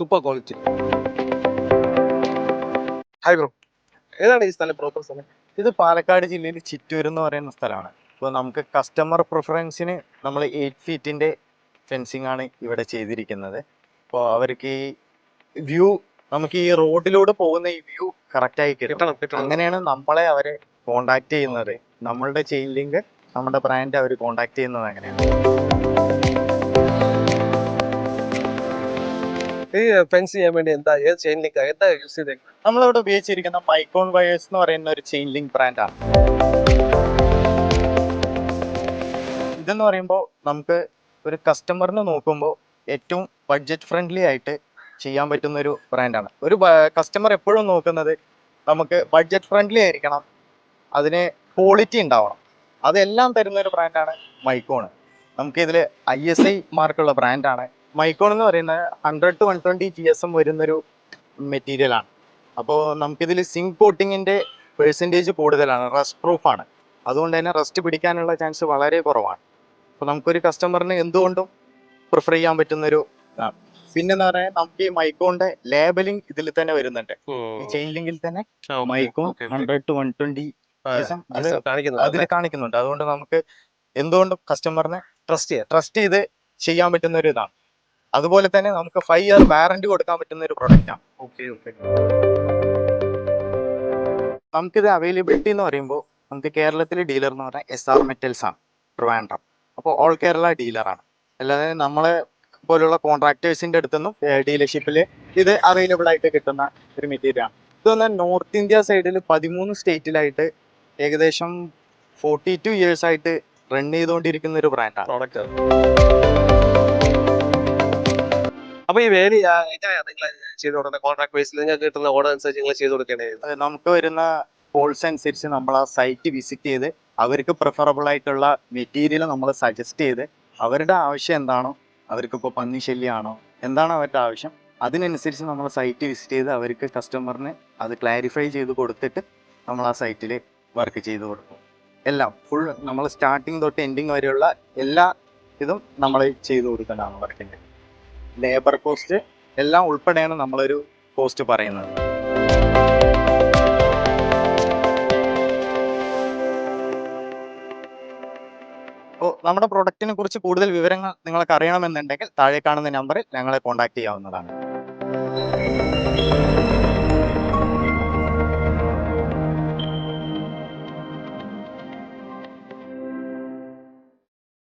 Super quality hi bro ഏതാണ് ഈ സ്ഥലം പ്രോപ്പർ സ്ഥലം? ഇത് പാലക്കാട് ജില്ലയിൽ ചിറ്റൂർ എന്ന് പറയുന്ന സ്ഥലമാണ്. ഇപ്പോൾ നമുക്ക് കസ്റ്റമർ പ്രിഫറൻസിന് നമ്മൾ എയ്റ്റ് ഫീറ്റിന്റെ ഫെൻസിങ് ആണ് ഇവിടെ ചെയ്തിരിക്കുന്നത്. അപ്പോൾ അവർക്ക് ഈ വ്യൂ നമുക്ക് ഈ റോഡിലൂടെ പോകുന്ന ഈ വ്യൂ കറക്റ്റായി കിട്ടണം അങ്ങനെയാണ് നമ്മളെ അവരെ കോണ്ടാക്ട് ചെയ്യുന്നത്. നമ്മളുടെ ചെയിൻ ലിങ്ക് നമ്മുടെ ബ്രാൻഡ് അവർ കോണ്ടാക്ട് ചെയ്യുന്നത് അങ്ങനെയാണ്. ഈ ഫെൻസ് ചെയ്യാൻ വേണ്ടി എന്താ ഏത് ചെയിൻ ലിങ്ക് എന്താ യൂസ് ചെയ്തേക്കുന്നത് നമ്മളിവിടെ ഉപയോഗിച്ചിരിക്കുന്ന മൈക്രോൺ വയേഴ്സ് എന്ന് പറയുന്ന ഒരു ചെയിൻ ലിങ്ക് ബ്രാൻഡാണ് ഇതെന്ന് പറയുമ്പോൾ നമുക്ക് ഒരു കസ്റ്റമറിന് നോക്കുമ്പോൾ ഏറ്റവും ബഡ്ജറ്റ് ഫ്രണ്ട്ലി ആയിട്ട് ചെയ്യാൻ പറ്റുന്ന ഒരു ബ്രാൻഡാണ് ഒരു കസ്റ്റമർ എപ്പോഴും നോക്കുന്നത് നമുക്ക് ബഡ്ജറ്റ് ഫ്രണ്ട്ലി ആയിരിക്കണം അതിന് ക്വാളിറ്റി ഉണ്ടാവണം. അതെല്ലാം തരുന്ന ഒരു ബ്രാൻഡാണ് മൈക്കോൺ നമുക്കിതിൽ ഐ എസ് ഐ മാർക്കുള്ള ബ്രാൻഡാണ് മൈക്കോൺ എന്ന് പറയുന്നത് hundred two one twenty G S M വരുന്നൊരു മെറ്റീരിയൽ ആണ്. അപ്പോൾ നമുക്കിതിൽ സിങ്ക് കോട്ടിങ്ങിന്റെ പെർസെന്റേജ് കൂടുതലാണ് റസ്റ്റ് പ്രൂഫാണ് ആണ്. അതുകൊണ്ട് തന്നെ റസ്റ്റ് പിടിക്കാനുള്ള ചാൻസ് വളരെ കുറവാണ്. അപ്പോൾ നമുക്കൊരു കസ്റ്റമറിന് എന്തുകൊണ്ടും പ്രിഫർ ചെയ്യാൻ പറ്റുന്നൊരു ഇതാണ്. പിന്നെന്ന് പറഞ്ഞാൽ നമുക്ക് ഈ മൈക്കോണിന്റെ ലേബലിംഗ് ഇതിൽ തന്നെ വരുന്നുണ്ട്. ചെയ്യില്ലെങ്കിൽ തന്നെ Micon hundred two one twenty അത് അതിൽ കാണിക്കുന്നുണ്ട് അതുകൊണ്ട് നമുക്ക് എന്തുകൊണ്ടും കസ്റ്റമറിനെ ട്രസ്റ്റ് ചെയ്യാം. ട്രസ്റ്റ് ചെയ്ത് ചെയ്യാൻ പറ്റുന്ന ഒരു ഇതാണ്. അതുപോലെ തന്നെ നമുക്ക് ഫൈവ് ഇയർ വാറന്റി കൊടുക്കാൻ പറ്റുന്ന ഒരു പ്രൊഡക്റ്റ് ആണ്. ഓക്കെ ഓക്കെ നമുക്കിത് അവൈലബിലിറ്റി എന്ന് പറയുമ്പോൾ നമുക്ക് കേരളത്തിലെ ഡീലർ എന്ന് പറഞ്ഞാൽ എസ് ആർ മെറ്റൽസ് ആണ് ട്രിവാൻഡ്രം അപ്പോൾ ഓൾ കേരള ഡീലറാണ് അല്ലാതെ നമ്മളെ പോലുള്ള കോൺട്രാക്ടേഴ്സിന്റെ അടുത്തൊന്നും ഡീലർഷിപ്പിൽ ഇത് അവൈലബിൾ ആയിട്ട് കിട്ടുന്ന ഒരു മെറ്റീരിയൽ ആണ്. ഇത് പറഞ്ഞാൽ നോർത്ത് ഇന്ത്യ സൈഡിൽ പതിമൂന്ന് സ്റ്റേറ്റിലായിട്ട് ഏകദേശം ഫോർട്ടി ടു ഇയേഴ്സ് ആയിട്ട് റൺ ചെയ്തുകൊണ്ടിരിക്കുന്ന ഒരു ബ്രാൻഡാണ് പ്രോഡക്റ്റ് അപ്പൊ ഈ വേലി ചെയ്ത് കൊടുക്കുന്ന കോൺട്രാക്ട് ബേസിൽ നിങ്ങൾക്ക് കിട്ടുന്ന ഓർഡർ അനുസരിച്ച് നിങ്ങൾ ചെയ്ത് കൊടുക്കേണ്ടത് നമുക്ക് വരുന്ന കോൾസ് അനുസരിച്ച് നമ്മൾ ആ സൈറ്റ് വിസിറ്റ് ചെയ്ത് അവർക്ക് പ്രിഫറബിൾ ആയിട്ടുള്ള മെറ്റീരിയൽ നമ്മൾ സജസ്റ്റ് ചെയ്ത് അവരുടെ ആവശ്യം എന്താണോ അവർക്ക് ഇപ്പോൾ പന്നി ശല്യമാണോ എന്താണ് അവരുടെ ആവശ്യം അതിനനുസരിച്ച് നമ്മൾ സൈറ്റ് വിസിറ്റ് ചെയ്ത് അവർക്ക് കസ്റ്റമറിന് അത് ക്ലാരിഫൈ ചെയ്ത് കൊടുത്തിട്ട് നമ്മൾ ആ സൈറ്റിൽ വർക്ക് ചെയ്ത് കൊടുക്കും. എല്ലാം ഫുൾ നമ്മൾ സ്റ്റാർട്ടിങ് തൊട്ട് എൻഡിങ് വരെയുള്ള എല്ലാ ഇതും നമ്മൾ ചെയ്ത് കൊടുക്കേണ്ടതാണ് വർക്കിന്റെ ലേബർ കോസ്റ്റ് എല്ലാം ഉൾപ്പെടെയാണ് നമ്മളൊരു കോസ്റ്റ് പറയുന്നത്. അപ്പോൾ നമ്മുടെ പ്രൊഡക്റ്റിനെ കുറിച്ച് കൂടുതൽ വിവരങ്ങൾ നിങ്ങൾക്ക് അറിയണമെന്നുണ്ടെങ്കിൽ താഴെ കാണുന്ന നമ്പറിൽ ഞങ്ങളെ കോൺടാക്ട് ചെയ്യാവുന്നതാണ്.